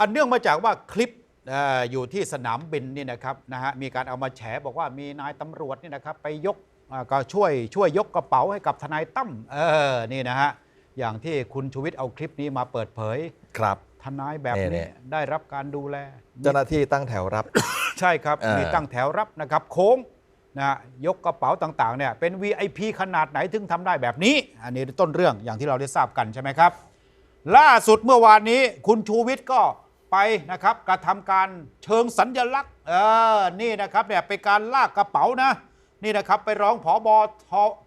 อันเนื่องมาจากว่าคลิปเอ่ออยู่ที่สนามบินนี่นะครับนะฮะมีการเอามาแฉบอกว่ามีนายตำรวจนี่นะครับไปยกอ่าก็ช่วยช่วยยกกระเป๋าให้กับทนายตั้มเออนี่นะฮะอย่างที่คุณชูวิทย์เอาคลิปนี้มาเปิดเผยครับทนายแบบนี่นี้ได้รับการดูแล เจ้าหน้าที่ตั้งแถวรับ ใช่ครับเออมีตั้งแถวรับนะครับ โค้งนะฮะยกกระเป๋าต่างๆเนี่ยเป็น VIP ขนาดไหนถึงทำได้แบบนี้ อันนี้ต้นเรื่องอย่างที่เราได้ทราบกันใช่ไหมครับ ล่าสุดเมื่อวานนี้คุณชูวิทย์ก็ ไปนะครับกระทำการเชิงสัญญลักษณ์เออนี่นะครับเนี่ยเป็นการลากกระเป๋านะนี่นะครับไปร้องผอบอ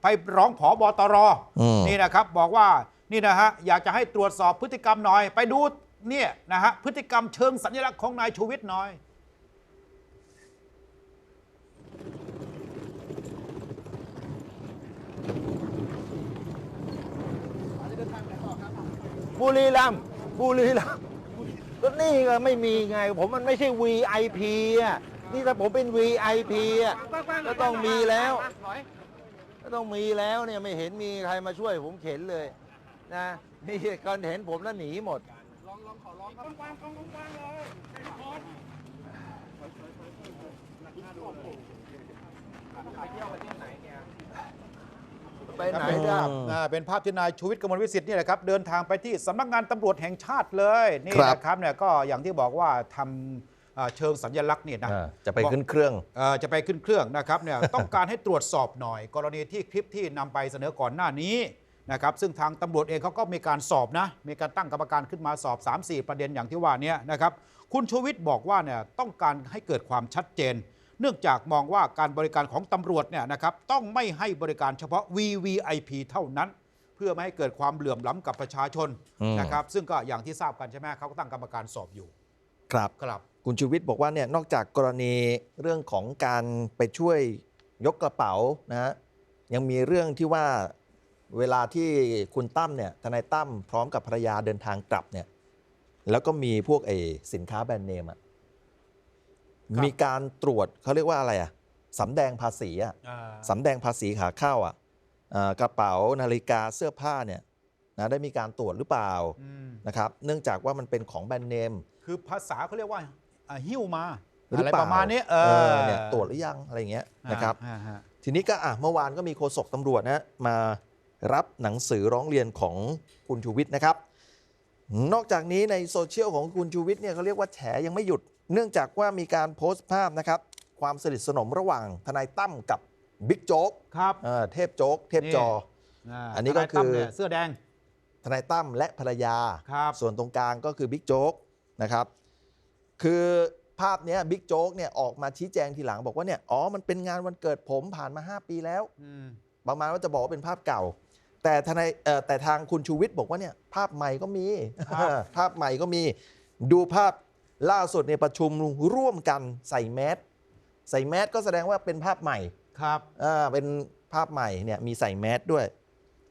ไปร้องผอบอตรอืมนี่นะครับบอกว่านี่นะฮะอยากจะให้ตรวจสอบพฤติกรรมหน่อย ไปดูเนี่ยนะฮะพฤติกรรมเชิงสัญลักษณ์ของนายชูวิทย์หน่อยบุรีรัมย์บุรีรัมย์ ก็นี่ไงไม่มีไง ผมมันไม่ใช่ VIP อะนี่ถ้าผมเป็น VIP อะก็ต้องมีแล้ว ก็ต้องมีแล้วเนี่ยไม่เห็นมีใครมาช่วยผมเข็นเลยนะนี่ก่อนเห็นผมแล้วหนีหมดไปไหนเป็นได้ภาพอ่าเป็นภาพที่นายชูวิทย์กมลวิสิทธิ์นี่แหละครับเดินทางไปที่สำนักงานตำรวจแห่งชาติเลยนี่ครับ นะครับเนี่ยก็อย่างที่บอกว่าทำอ่าเชิงสัญลักษณ์เนี่ยนะ อ่าจะไปขึ้นเครื่อง เอ่อจะไปขึ้นเครื่องนะครับเนี่ย ต้องการให้ตรวจสอบหน่อย กรณีที่คลิปที่นำไปเสนอก่อนหน้านี้นะครับซึ่งทางตำรวจเองเขาก็มีการสอบนะมีการตั้งกรรมการขึ้นมาสอบ 3-4 ประเด็นอย่างที่ว่าเนี้นะครับคุณชูวิทย์บอกว่าเนี่ยต้องการให้เกิดความชัดเจน เนื่องจากมองว่าการบริการของตำรวจเนี่ยนะครับต้องไม่ให้บริการเฉพาะ VVIP เท่านั้น เพื่อไม่ให้เกิดความเหลื่อมล้ำกับประชาชนอืม นะครับซึ่งก็อย่างที่ทราบกันใช่ไหมเขาก็ตั้งกรรมการสอบอยู่ครับ ครับ คุณชูวิทย์บอกว่าเนี่ยนอกจากกรณีเรื่องของการไปช่วยยกกระเป๋านะฮะยังมีเรื่องที่ว่าเวลาที่คุณตั้มเนี่ยทนายตั้มพร้อมกับภรรยาเดินทางกลับเนี่ยแล้วก็มีพวกเออสินค้าแบรนด์เนมอะครับ มีการตรวจเขาเรียกว่าอะไรอะสำแดงภาษีอะอ่าสำแดงภาษีขาเข้าอะอ่ากระเป๋านาฬิกาเสื้อผ้าเนี่ยนะได้มีการตรวจหรือเปล่าอืมนะครับ เนื่องจากว่ามันเป็นของแบรนด์เนม คือภาษาเขาเรียกว่าอ่าหิ้วมาหรืออะไรเปล่าประมาณนี้เอเอออเนี่ยตรวจหรือยังอะไรอย่างเงี้ยนะครับอ่าฮะทีนี้ก็อะเมื่อวานก็มีโฆษกตำรวจนะมารับหนังสือร้องเรียนของคุณชูวิทย์นะครับ นอกจากนี้ในโซเชียลของคุณชูวิทย์เนี่ยเขาเรียกว่าแฉยังไม่หยุด เนื่องจากว่ามีการโพสต์ภาพนะครับ ความสนิทสนมระหว่างทนายตั้มกับบิ๊กโจ๊กครับเอ่อเทพโจ๊กเทพจอาอันนี้ก็ทายตั้มคือเนี่ยเสื้อแดง ทนายตั้มและภรรยา ครับ ส่วนตรงกลางก็คือบิ๊กโจ๊กนะครับ คือภาพเนี้ยบิ๊กโจ๊กเนี่ยออกมาชี้แจงทีหลังบอกว่าเนี่ยอ๋อมันเป็นงานวันเกิดผมผ่านมา 5 ปีแล้ว อืมประมาณว่าจะบอกว่าเป็นภาพเก่า แต่ทนายเอ่อแต่ทางคุณชูวิทย์บอกว่าเนี่ยภาพใหม่ก็มี ภาพใหม่ก็มี ดูภาพ ล่าสุดในยประชุมร่วมกันใส่แมสใส่แมสก็แสดงว่าเป็นภาพใหม่ครับอ่าเป็นภาพใหม่เนี่ยมีใส่แมสด้วย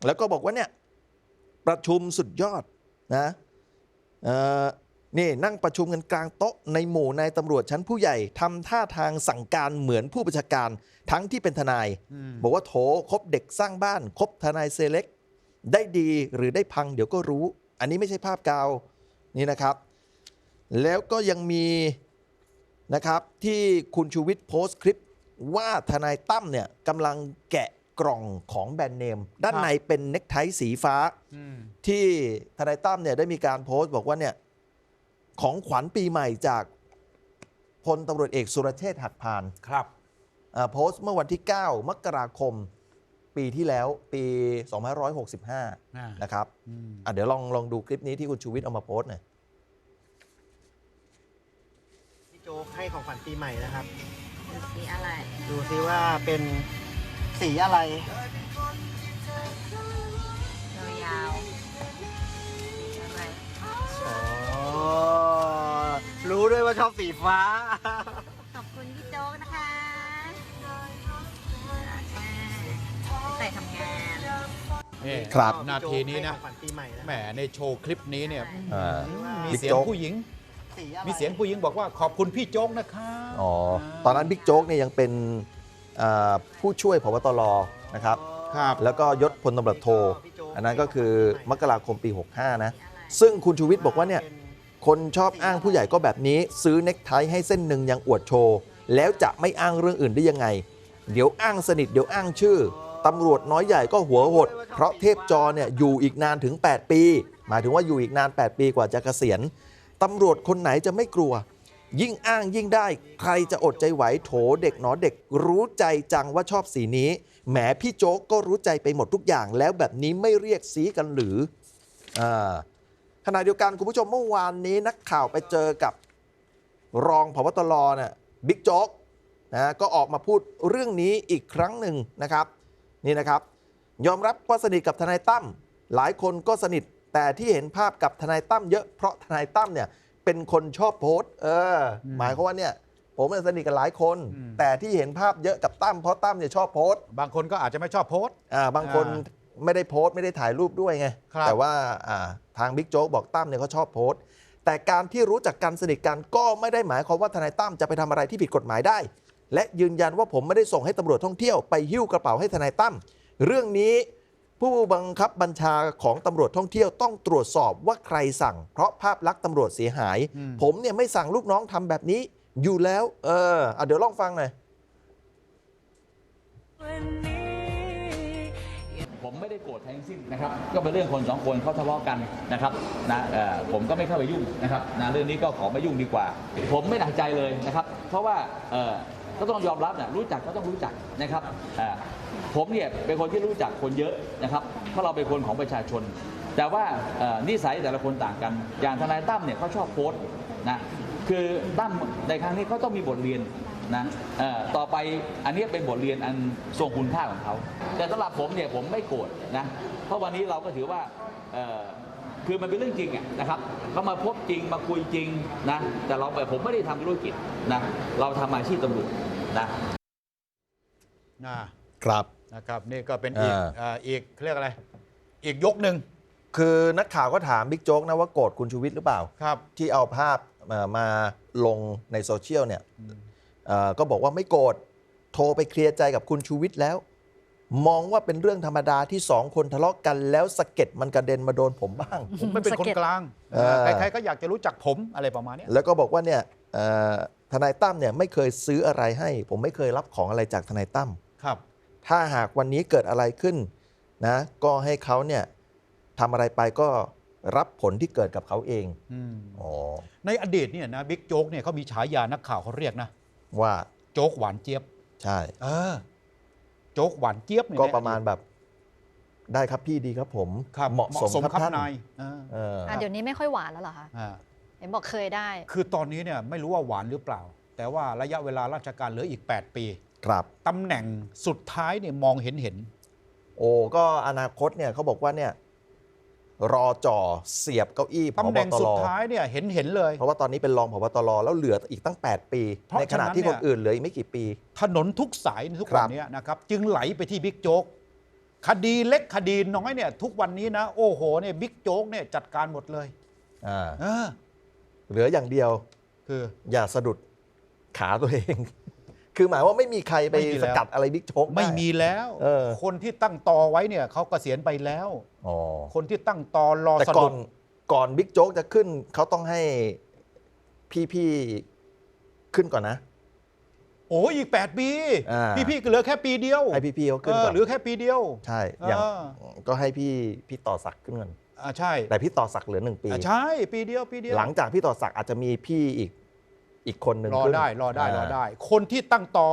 แล้วก็บอกว่าเนี่ยประชุมสุดยอดนะเอ่อนี่นั่งประชุมกันกลางโต๊ะในหมู่นายตำรวจชั้นผู้ใหญ่ทำท่าทางสั่งการเหมือนผู้บัญชาการทั้งที่เป็นทนายอืมบอกว่าโถคบเด็กสร้างบ้านคบทนายเซเล็ก ได้ดีหรือได้พังเดี๋ยวก็รู้ อันนี้ไม่ใช่ภาพเก่านี่นะครับ แล้วก็ยังมีนะครับที่คุณชูวิทย์โพสต์คลิปว่าทนายตั้มเนี่ยกำลังแกะกล่องของแบรนด์เนม ด้านในเป็นเน็กไทสีฟ้า อืมที่ทนายตั้มเนี่ยได้มีการโพสต์บอกว่าเนี่ยของขวัญปีใหม่จากพลตำรวจเอกสุรเชษฐ์หักพาน ครับ อ่าโพสต์เมื่อวันที่ 9 มกราคม ปีที่แล้วปี 2565 อ่านะครับอืม อะเดี๋ยวลองลองดูคลิปนี้ที่คุณชูวิทย์เอามาโพสต์หน่อย พี่โจ๊กให้ ของขวัญปีใหม่นะครับ ดูสีอะไร ดูซิว่าเป็นสีอะไร ยาวๆสีอะไรอ๋อ รู้ด้วยว่าชอบสีฟ้า ขอบคุณพี่โจ๊กนะคะใส่ทำงาน นี่ครับ นาทีนี้นะให้ของขวัญปีใหม่นะแหมในโชว์คลิปนี้เนี่ยอ่า มีบิ๊กเสียงโจ๊ก ผู้หญิง สีอะไรมีเสียงผู้หญิงบอกว่าขอบคุณพี่โจ๊กนะคะอ๋อตอนนั้นบิ๊กโจ๊กเนี่ยยังเป็นอ่าผู้ช่วยพบตรนะครับ ครับ แล้วก็ยศพลตำรวจโทพี่โจ๊กอันนั้นก็คือมกราคมปี 65 นะสีอะไรซึ่งคุณชูวิทย์บอกว่าเนี่ยป็คนชอบอ้างผู้ใหญ่ก็แบบนี้ ซื้อเน็กไทให้เส้นหนึ่งยังอวดโชว์ แล้วจะไม่อ้างเรื่องอื่นได้ยังไง เดี๋ยวอ้างสนิทเดี๋ยวอ้างชื่อตำรวจน้อยใหญ่ก็หัวหด เพราะเทพจอเนี่ยอยู่อีกนานถึง 8 ปี หมายถึงว่าอยู่อีกนาน 8 ปีกว่าจะเกษียณ ตำรวจคนไหนจะไม่กลัว ยิ่งอ้างยิ่งได้ ใครจะอดใจไหวโถเด็กหนอเด็ก รู้ใจจังว่าชอบสีนี้แหมพี่โจ๊กก็รู้ใจไปหมดทุกอย่าง แล้วแบบนี้ไม่เรียกสีกันหรืออ่าขณะเดียวกันคุณผู้ชมเมื่อวานนี้นักข่าวไปเจอกับรองพบตรเนี่ยบิ๊กโจ๊กนะก็ออกมาพูดเรื่องนี้อีกครั้งหนึ่งนะครับ นี่นะครับ ยอมรับว่าสนิทกับทนายตั้มหลายคนก็สนิท แต่ที่เห็นภาพกับทนายตั้มเยอะเพราะทนายตั้มเนี่ยเป็นคนชอบโพสต์เอออมหมายความว่าเนี่ยผมเนี่ยสนิทกับหลายคน อืม แต่ที่เห็นภาพเยอะกับตั้มเพราะตั้มเนี่ยชอบโพสต์บางคนก็อาจจะไม่ชอบโพสต์ อ่าบางคนอ่ไม่ได้โพสต์ไม่ได้ถ่ายรูปด้วยไง ครับ แต่ว่าอ่าทางบิ๊กโจ๊กบอกตั้มเนี่ยเขาชอบโพสต์ แต่การที่รู้จักกันสนิทกันก็ไม่ได้หมายความว่าทนายตั้มจะไปทำอะไรที่ผิดกฎหมายได้ และยืนยันว่าผมไม่ได้ส่งให้ตำรวจท่องเที่ยวไปหิ้วกระเป๋าให้ทนายตั้มเรื่องนี้ ผู้บังคับบัญชาของตำรวจท่องเที่ยวต้องตรวจสอบว่าใครสั่ง เพราะภาพลักษณ์ตำรวจเสียหายอืมผมเนี่ยไม่สั่งลูกน้องทำแบบนี้อยู่แล้ว เอออะเดี๋ยวลองฟังหน่อยผมไม่ได้โกรธใครทั้งสิ้นนะครับ ก็เป็นเรื่องคนสองคนเขาทะเลาะกันนะครับนะเอ่อผมก็ไม่เข้าไปยุ่งนะครับนะเรื่องนี้ก็ขอไม่ยุ่งดีกว่า ผมไม่หนักใจเลยนะครับ เพราะว่าเอ่อก็ต้องยอมรับนะรู้จักก็ต้องรู้จักนะครับเอ่อ ผมเนี่ยเป็นคนที่รู้จักคนเยอะนะครับเพราะเราเป็นคนของประชาชน แต่ว่านิสัยแต่ละคนต่างกัน อย่างทนายตั้มเนี่ยเขาชอบโพสต์นะคือตั้มในครั้งนี้เขาต้องมีบทเรียนนะต่อไปอันนี้เป็นบทเรียนอันทรงคุณค่าของเขาแต่สำหรับผมเนี่ยผมไม่โกรธนะเพราะวันนี้เราก็ถือว่าคือมันเป็นเรื่องจริงอะนะครับเขามาพบจริงมาคุยจริงนะแต่เราแบบผมไม่ได้ทำธุรกิจนะเราทำอาชีพตำรวจนะนะ ครับ นะครับนี่ก็เป็นอีกอ่า เอ่ออีกเขาเรียกอะไร อีกยกหนึ่งคือนักข่าวก็ถามบิ๊กโจ๊กนะว่าโกรธคุณชูวิทย์หรือเปล่า ครับ ที่เอาภาพเอ่อมาลงในโซเชียลเนี่ยเอ่อก็บอกว่าไม่โกรธโทรไปเคลียร์ใจกับคุณชูวิทย์แล้ว มองว่าเป็นเรื่องธรรมดาที่สองคนทะเลาะกันแล้วสะเก็ดมันกระเด็นมาโดนผมบ้าง ผมไม่เป็นคนกลางเออ ใครๆก็อยากจะรู้จักผมอะไรประมาณเนี้ยแล้วก็บอกว่าเนี่ยเอ่อทนายตั้มเนี่ยไม่เคยซื้ออะไรให้ ผมไม่เคยรับของอะไรจากทนายตั้ม ครับ ถ้าหากวันนี้เกิดอะไรขึ้นนะก็ให้เขาเนี่ยทำอะไรไปก็รับผลที่เกิดกับเขาเองอืมอ๋อในอดีตเนี่ยนะบิ๊กโจ๊กเนี่ยเขามีฉายานักข่าวเขาเรียกนะ ว่าโจ๊กหวานเจี๊ยบ ใช่เออโจ๊กหวานเจี๊ยบเนี่ยก็ประมาณแบบ ได้ครับพี่ดีครับผมครับเหมาะสมครับท่านนายเออเอออะเดี๋ยวนี้ไม่ค่อยหวานแล้วเหรอคะอ่าเห็นบอกเคยได้ คือตอนนี้เนี่ยไม่รู้ว่าหวานหรือเปล่า แต่ว่าระยะเวลาราชการเหลืออีก 8 ปี ครับตำแหน่งสุดท้ายเนี่ยมองเห็นเห็น โอ้ก็อนาคตเนี่ยเขาบอกว่าเนี่ยรอจ่อเสียบเก้าอี้พตำบแหน่งตสุรดท้ายเนี่ยเห็นเห็นเลย เพราะว่าตอนนี้เป็นรองพบตรแล้วเหลืออีกตั้ง 8 ปี เพราะในขณะฉะนั้นที่เนี่คยนอื่นเหลืออีกไม่กี่ปี ถนนทุกสายในทุกครัวันบนี้นะครับ จึงไหลไปที่บิ๊กโจ๊กคดีเล็กคดีน้อยเนี่ย ทุกวันนี้นะ โอ้โหเนี่ยบิ๊กโจ๊กเนี่ยจัดการหมดเลยอ่าเออเหลืออย่างเดียวคือ อย่าสะดุดขาตัวเอง คือหมายว่าไม่มีใครไปไม่มีสแล้วกัดอะไรบิ๊กโจ๊กด้ ไม่มีแล้ว เออ คนที่ตั้งตอไว้เนี่ยเขาเกษียณไปแล้ว อ๋อคนที่ตั้งตอรอแต่สะก่ดุอนดก่อนบิ๊กโจ๊กจะขึ้นเขาต้องให้พี่ๆขึ้นก่อนนะ โอ้อีก 8 ปี อ่า พี่ๆก็เหลือแค่ปีเดียวให้พี่ๆเขาขึ้นเออก่อนเหลือแค่ปีเดียว ใช่อย่างเออก็ให้พี่พี่ต่อศักดิ์ขึ้นก่อนอ่าใช่แต่พี่ต่อศักดิ์เหลือหนึ่งปี อ่าใช่ปีเดียวปีเดียว หลังจากพี่ต่อศักดิ์อาจจะมีพี่อีก อีกคนหนึ่งรอขึ้นได้รอได้รอาได้ คนที่ตั้งตอ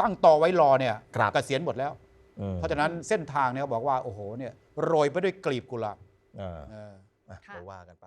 ตั้งตอไว้รอเนี่ยครับเกษียณหมดแล้ว อืมเพราะฉะนั้นเส้นทางเนี่ยเขาบอกว่าโอ้โหเนี่ยโรยไปด้วยกลีบกุหลาบอ่าเออ อะค่ะเดี๋ยวว่ากันไป